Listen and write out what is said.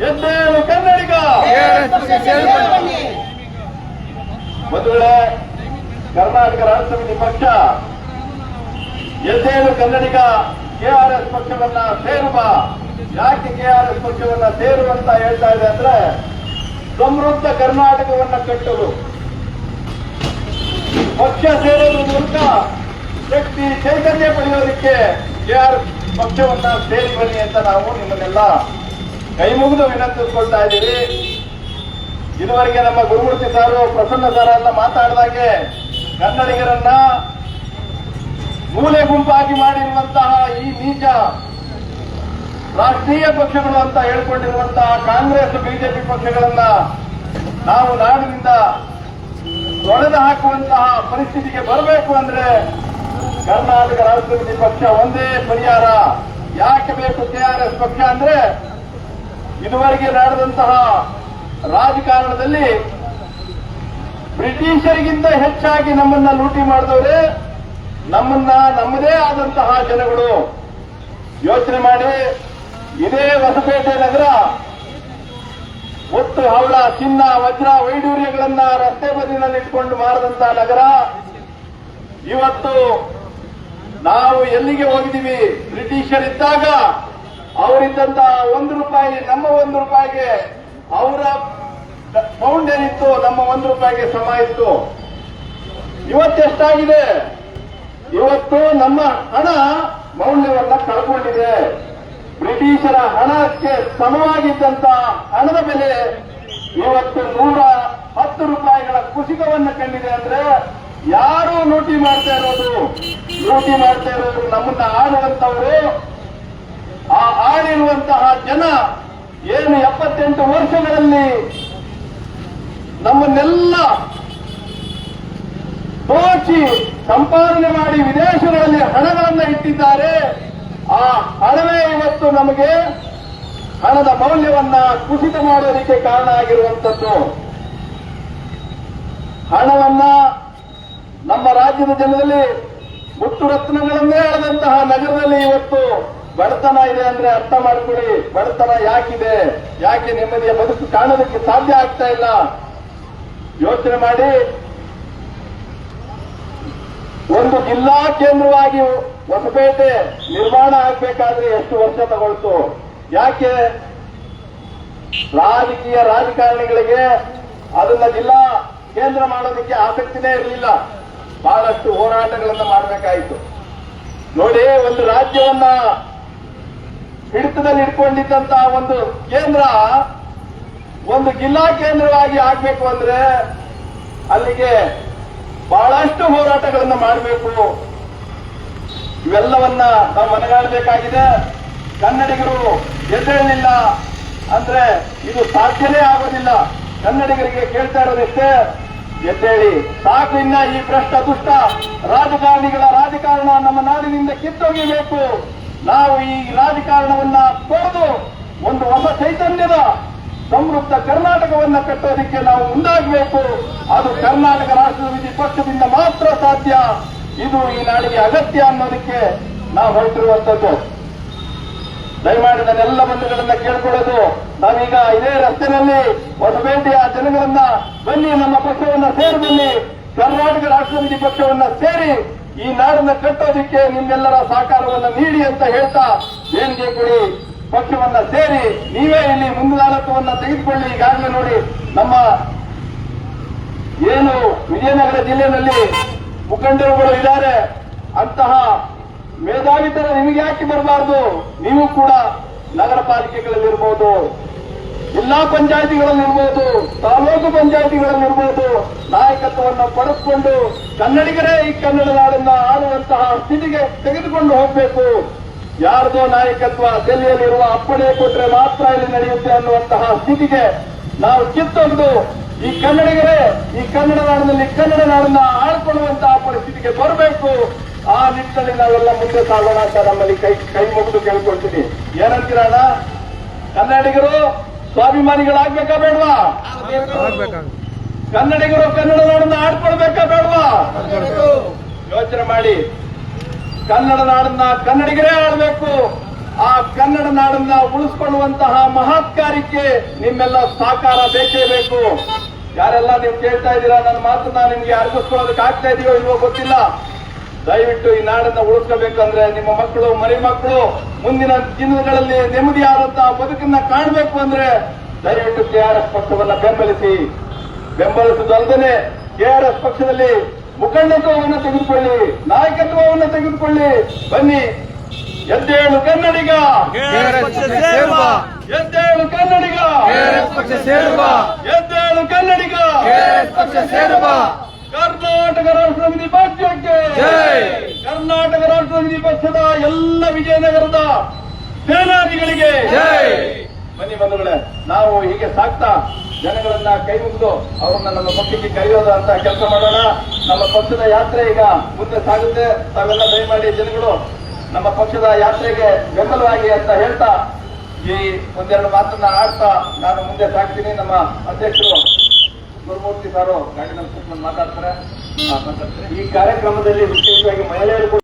ಎದ್ದೇಳು ಕನ್ನಡಿಗ ಮೊದಲು ಕರ್ನಾಟಕ ರಾಷ್ಟ್ರ ಸಮಿತಿ ಪಕ್ಷ ಎದ್ದೇಳು ಕನ್ನಡಿಗ ಕೆಆರ್ಎಸ್ ಪಕ್ಷವನ್ನ ಸೇರುವ ಯಾಕೆ ಕೆಆರ್ಎಸ್ ಪಕ್ಷವನ್ನ ಸೇರುವಂತ ಹೇಳ್ತಾ ಇದೆ ಅಂದ್ರೆ ಸಮೃದ್ಧ ಕರ್ನಾಟಕವನ್ನ ಕಟ್ಟಲು ಪಕ್ಷ ಸೇರೋದ್ರ ಮೂಲಕ ಶಕ್ತಿ ಚೈತನ್ಯ ಪಡೆಯೋದಕ್ಕೆ ಕೆಆರ್ ಪಕ್ಷವನ್ನ ಸೇರಿ ಬನ್ನಿ ಅಂತ ನಾವು ನಿಮ್ಮನ್ನೆಲ್ಲ ಕೈ ಮುಗಿದು ವಿನಂತಿಸ್ಕೊಳ್ತಾ ಇದ್ದೀವಿ. ಇದುವರೆಗೆ ನಮ್ಮ ಗುರುಮೂರ್ತಿ ಸಾರು, ಪ್ರಸನ್ನ ಸರ್ ಎಲ್ಲ ಮಾತಾಡಿದಾಗೆ ಕನ್ನಡಿಗರನ್ನ ಮೂಲೆ ಗುಂಪಾಗಿ ಮಾಡಿರುವಂತಹ ಈ ನೀಚ ರಾಷ್ಟ್ರೀಯ ಪಕ್ಷಗಳು ಅಂತ ಹೇಳ್ಕೊಂಡಿರುವಂತಹ ಕಾಂಗ್ರೆಸ್, ಬಿಜೆಪಿ ಪಕ್ಷಗಳನ್ನ ನಾವು ನಾಡಿನಿಂದ ತೊಳೆದು ಹಾಕುವಂತಹ ಪರಿಸ್ಥಿತಿಗೆ ಬರಬೇಕು ಅಂದ್ರೆ ಕರ್ನಾಟಕ ಸಮಿತಿ ಪಕ್ಷ ಒಂದೇ ಪರಿಹಾರ. ಯಾಕೆ ಬೇಕು ಕೆಆರ್ಎಸ್ ಪಕ್ಷ ಅಂದ್ರೆ, ಇದುವರೆಗೆ ನಡೆದಂತಹ ರಾಜಕಾರಣದಲ್ಲಿ ಬ್ರಿಟಿಷರಿಗಿಂತ ಹೆಚ್ಚಾಗಿ ನಮ್ಮನ್ನ ಲೂಟಿ ಮಾಡಿದವರೇ ನಮ್ಮನ್ನ, ನಮ್ಮದೇ ಆದಂತಹ ಜನಗಳು. ಯೋಚನೆ ಮಾಡಿ, ಇದೇ ಹೊಸಪೇಟೆ ನಗರ ಒತ್ತು ಹವಳ, ಚಿನ್ನ, ವಜ್ರ ವೈಡೂರ್ಯಗಳನ್ನ ರಸ್ತೆ ಬದಿನಲ್ಲಿ ಇಟ್ಕೊಂಡು ಮಾರದಂತಹ ನಗರ. ಇವತ್ತು ನಾವು ಎಲ್ಲಿಗೆ ಹೋಗಿದ್ದೀವಿ? ಬ್ರಿಟಿಷರಿದ್ದಾಗ ಅವರಿದ್ದಂತ ಒಂದು ರೂಪಾಯಿ ನಮ್ಮ ಒಂದು ರೂಪಾಯಿಗೆ ಅವರ ಪೌಂಡ್ ಏನಿತ್ತು ನಮ್ಮ ಒಂದು ರೂಪಾಯಿಗೆ ಸಮ ಇತ್ತು. ಇವತ್ತೆಷ್ಟಾಗಿದೆ? ಇವತ್ತು ನಮ್ಮ ಹಣ ಮೌಲ್ಯವನ್ನ ಕಳ್ಕೊಂಡಿದೆ. ಬ್ರಿಟಿಷರ ಹಣಕ್ಕೆ ಸಮವಾಗಿದ್ದಂತ ಹಣದ ಬೆಲೆ ಇವತ್ತು ನೂರ ಹತ್ತು ರೂಪಾಯಿಗಳ ಕುಸಿತವನ್ನು ಕಂಡಿದೆ ಅಂದ್ರೆ ಯಾರು ನೋಟಿ ಮಾಡ್ತಾ ಇರೋದು? ಲೂಟಿ ಮಾಡ್ತಾ ಇರೋರು ನಮ್ಮನ್ನ ಆಡುವಂತವರು ಆ ಆಡಿರುವಂತಹ ಜನ ಏನು ಎಪ್ಪತ್ತೆಂಟು ವರ್ಷಗಳಲ್ಲಿ ನಮ್ಮನ್ನೆಲ್ಲ ದೋಚಿ ಸಂಪಾದನೆ ಮಾಡಿ ವಿದೇಶಗಳಲ್ಲಿ ಹಣಗಳನ್ನು ಇಟ್ಟಿದ್ದಾರೆ. ಆ ಹಣವೇ ಇವತ್ತು ನಮಗೆ ಹಣದ ಮೌಲ್ಯವನ್ನ ಕುಸಿತ ಮಾಡೋದಕ್ಕೆ ಕಾರಣ ಆಗಿರುವಂಥದ್ದು. ಹಣವನ್ನ ನಮ್ಮ ರಾಜ್ಯದ ಜನರಲ್ಲಿ ಮುತ್ತು ರತ್ನಗಳನ್ನೇ ಆದಂತಹ ನಗರದಲ್ಲಿ ಇವತ್ತು ಬಡತನ ಇದೆ ಅಂದ್ರೆ ಅರ್ಥ ಮಾಡ್ಕೊಳ್ಳಿ. ಬಡತನ ಯಾಕಿದೆ? ಯಾಕೆ ನೆಮ್ಮದಿಯ ಬದುಕು ಕಾಣೋದಕ್ಕೆ ಸಾಧ್ಯ ಆಗ್ತಾ ಇಲ್ಲ? ಯೋಚನೆ ಮಾಡಿ. ಒಂದು ಜಿಲ್ಲಾ ಕೇಂದ್ರವಾಗಿ ಹೊಸಪೇಟೆ ನಿರ್ಮಾಣ ಆಗ್ಬೇಕಾದ್ರೆ ಎಷ್ಟು ವರ್ಷ ತಗೊಳ್ತು? ಯಾಕೆ? ರಾಜಕೀಯ ರಾಜಕಾರಣಿಗಳಿಗೆ ಅದನ್ನ ಜಿಲ್ಲಾ ಕೇಂದ್ರ ಮಾಡೋದಕ್ಕೆ ಆಸಕ್ತಿನೇ ಇರಲಿಲ್ಲ. ಬಹಳಷ್ಟು ಹೋರಾಟಗಳನ್ನು ಮಾಡಬೇಕಾಯಿತು. ನೋಡಿ, ಒಂದು ರಾಜ್ಯವನ್ನ ಹಿಡಿತದಲ್ಲಿ ಇಟ್ಕೊಂಡಿದ್ದಂತಹ ಒಂದು ಕೇಂದ್ರ, ಒಂದು ಜಿಲ್ಲಾ ಕೇಂದ್ರವಾಗಿ ಆಗ್ಬೇಕು ಅಂದ್ರೆ ಅಲ್ಲಿಗೆ ಬಹಳಷ್ಟು ಹೋರಾಟಗಳನ್ನು ಮಾಡಬೇಕು. ಇವೆಲ್ಲವನ್ನ ನಾವು ಮನಗಾಣಬೇಕಾಗಿದೆ. ಕನ್ನಡಿಗರು ಎದ್ದೇಳಲಿಲ್ಲ ಅಂದ್ರೆ ಇದು ಸಾಧ್ಯನೇ ಆಗೋದಿಲ್ಲ. ಕನ್ನಡಿಗರಿಗೆ ಕೇಳ್ತಾ ಇರೋದಿಷ್ಟೇ. ಎದ್ದೇಳಿ, ಸಾಕು ಇನ್ನ ಈ ಭ್ರಷ್ಟ ದುಷ್ಟ ರಾಜಕಾರಣಿಗಳ ರಾಜಕಾರಣ ನಮ್ಮ ನಾಡಿನಿಂದ ಕಿತ್ತೊಗೆಯಬೇಕು. ನಾವು ಈ ರಾಜಕಾರಣವನ್ನ ತೊಡೆದು ಒಂದು ಹೊಸ ಚೈತನ್ಯದ ಸಮೃದ್ಧ ಕರ್ನಾಟಕವನ್ನ ಕಟ್ಟೋದಕ್ಕೆ ನಾವು ಮುಂದಾಗಬೇಕು. ಅದು ಕರ್ನಾಟಕ ರಾಷ್ಟ್ರ ಸಮಿತಿ ಪಕ್ಷದಿಂದ ಮಾತ್ರ ಸಾಧ್ಯ. ಇದು ಈ ನಾಡಿಗೆ ಅಗತ್ಯ ಅನ್ನೋದಕ್ಕೆ ನಾವು ಹೊರಟಿರುವಂತದ್ದು ದಯಮಾಡಿ ನನ್ನೆಲ್ಲ ಬಂಧುಗಳನ್ನ ಕೇಳ್ಕೊಳ್ಳೋದು. ನಾವೀಗ ಇದೇ ರಸ್ತೆನಲ್ಲಿ ಹೊಸಪೇಟೆಯ ಜನಗಳನ್ನ ಬನ್ನಿ, ನಮ್ಮ ಪಕ್ಷವನ್ನ ಸೇರಿ ಬನ್ನಿ. ಕರ್ನಾಟಕ ರಾಷ್ಟ್ರ ಪಕ್ಷವನ್ನ ಸೇರಿ ಈ ನಾಡನ್ನ ಕಟ್ಟೋದಿಕ್ಕೆ ನಿಮ್ಮೆಲ್ಲರ ಸಹಕಾರವನ್ನ ನೀಡಿ ಅಂತ ಹೇಳ್ತಾ ದೇಣಿಗೆ ಕೊಡಿ. ಪಕ್ಷವನ್ನ ಸೇರಿ ನೀವೇ ಇಲ್ಲಿ ಮುಂದಾಳತ್ವವನ್ನ ತೆಗೆದುಕೊಳ್ಳಿ. ಈಗಾಗಲೇ ನೋಡಿ ನಮ್ಮ ಏನು ವಿಜಯನಗರ ಜಿಲ್ಲೆಯಲ್ಲಿ ಮುಖಂಡರುಗಳು ಇದ್ದಾರೆ. ಅಂತಹ ಮೇಧಾವಿತರ ನಿಮಗೆ ಯಾಕೆ ಬರಬಾರದು? ನೀವು ಕೂಡ ನಗರ ಪಾಲಿಕೆಗಳಲ್ಲಿರ್ಬೋದು ಜಿಲ್ಲಾ ಪಂಚಾಯಿತಿಗಳಲ್ಲಿರ್ಬೋದು ತಾಲೂಕು ಪಂಚಾಯಿತಿಗಳಲ್ಲಿರ್ಬೋದು ನಾಯಕತ್ವವನ್ನು ಪಡೆದುಕೊಂಡು ಕನ್ನಡಿಗರೇ ಈ ಕನ್ನಡ ನಾಡನ್ನ ಆಳುವಂತಹ ಸ್ಥಿತಿಗೆ ತೆಗೆದುಕೊಂಡು ಹೋಗಬೇಕು. ಯಾರದೋ ನಾಯಕತ್ವ ದೆಹಲಿಯಲ್ಲಿರುವ ಅಪ್ಪಣೆ ಕೊಟ್ಟರೆ ಮಾತ್ರ ಇಲ್ಲಿ ನಡೆಯುತ್ತೆ ಅನ್ನುವಂತಹ ಸ್ಥಿತಿಗೆ ನಾವು ಕಿತ್ತೊಂದು ಈ ಕನ್ನಡಿಗರೇ, ಈ ಕನ್ನಡ ನಾಡಿನಲ್ಲಿ ಕನ್ನಡ ನಾಡನ್ನ ಆಳ್ಕೊಳ್ಳುವಂತಹ ಪರಿಸ್ಥಿತಿಗೆ ಬರಬೇಕು. ಆ ನಿಟ್ಟಿನಲ್ಲಿ ನಾವೆಲ್ಲ ಮುಂದೆ ಸಾಗೋಣ ಅಂತ ನಮ್ಮಲ್ಲಿ ಕೈ ಕೈ ಮುಗಿದು ಕೇಳ್ಕೊಳ್ತೀನಿ. ಏನಂತೀರಣ್ಣ? ಕನ್ನಡಿಗರು ಸ್ವಾಭಿಮಾನಿಗಳಾಗ್ಬೇಕಾ ಬೇಡವಾ? ಕನ್ನಡಿಗರು ಕನ್ನಡ ನಾಡನ್ನ ಆಡ್ಕೊಳ್ಬೇಕಾ ಬೇಡವಾ? ಯೋಚನೆ ಮಾಡಿ. ಕನ್ನಡ ನಾಡನ್ನ ಕನ್ನಡಿಗರೇ ಆಡ್ಬೇಕು. ಆ ಕನ್ನಡ ನಾಡನ್ನ ಉಳಿಸ್ಕೊಳ್ಳುವಂತಹ ಮಹತ್ ನಿಮ್ಮೆಲ್ಲ ಸಹಕಾರ ಬೇಕೇ ಬೇಕು. ಯಾರೆಲ್ಲ ನೀವು ಕೇಳ್ತಾ ಇದ್ದೀರಾ, ನನ್ನ ಮಾತನ್ನ ನಿಮ್ಗೆ ಅರ್ಗಿಸ್ಕೊಳ್ಳೋದಕ್ಕೆ ಆಗ್ತಾ ಇದೆಯೋ ಇಲ್ವೋ ಗೊತ್ತಿಲ್ಲ. ದಯವಿಟ್ಟು ಈ ನಾಡನ್ನ ಉಳಿಸ್ಕೋಬೇಕಂದ್ರೆ ನಿಮ್ಮ ಮಕ್ಕಳು ಮರಿ ಮಕ್ಕಳು ಮುಂದಿನ ದಿನಗಳಲ್ಲಿ ನೆಮ್ಮದಿಯಾದಂತಹ ಬದುಕನ್ನ ಕಾಣಬೇಕು ಅಂದ್ರೆ ದಯವಿಟ್ಟು ಕೆಆರ್ಎಸ್ ಪಕ್ಷವನ್ನ ಬೆಂಬಲಿಸಿ. ಬೆಂಬಲಿಸುವುದಲ್ಲದೆ ಕೆಆರ್ಎಸ್ ಪಕ್ಷದಲ್ಲಿ ಮುಖಂಡತ್ವವನ್ನು ತೆಗೆದುಕೊಳ್ಳಿ ನಾಯಕತ್ವವನ್ನು ತೆಗೆದುಕೊಳ್ಳಿ. ಬನ್ನಿ ಎದ್ದೇಳು ಕನ್ನಡಿಗ! ಎದ್ದೇಳು ಕನ್ನಡಿಗ! ಎದ್ದೇಳು ಕನ್ನಡಿಗ! ಕೆಆರ್ಎಸ್ ಪಕ್ಷ ಸೇರುವ! ಕರ್ನಾಟಕ ರಾಷ್ಟ್ರ ಸಮಿತಿ ಪಕ್ಷಕ್ಕೆ. ಕರ್ನಾಟಕ ರಾಷ್ಟ್ರ ಸಮಿತಿ ಪಕ್ಷದ ಎಲ್ಲ ವಿಜಯನಗರದ ಸೇನಾನಿಗಳಿಗೆ. ಬನ್ನಿ ಬಂಧುಗಳೇ ನಾವು ಹೀಗೆ ಸಾಕ್ತಾ ಜನಗಳನ್ನ ಕೈ ಮುಗಿದು ಅವರನ್ನ ನಮ್ಮ ಪಕ್ಷಕ್ಕೆ ಕರೆಯೋದು ಅಂತ ಕೆಲಸ ಮಾಡೋಣ. ನಮ್ಮ ಪಕ್ಷದ ಯಾತ್ರೆ ಈಗ ಮುಂದೆ ಸಾಗುತ್ತೆ. ತಾವೆಲ್ಲ ದಯಮಾಡಿ ಜನಗಳು ನಮ್ಮ ಪಕ್ಷದ ಯಾತ್ರೆಗೆ ಬೆಂಬಲವಾಗಿ ಅಂತ ಹೇಳ್ತಾ ಈ ಒಂದೆರಡು ಮಾತನ್ನ ಆಡ್ತಾ ನಾನು ಮುಂದೆ ಸಾಕ್ತೀನಿ. ನಮ್ಮ ಅಧ್ಯಕ್ಷರು ಗುರುಮೂರ್ತಿ ಸಾರು ಗಾಡಿನಲ್ಲಿ ಕೂತ್ಕೊಂಡು ಮಾತಾಡ್ತಾರೆ. ಈ ಕಾರ್ಯಕ್ರಮದಲ್ಲಿ ವಿಶೇಷವಾಗಿ ಮಹಿಳೆಯರು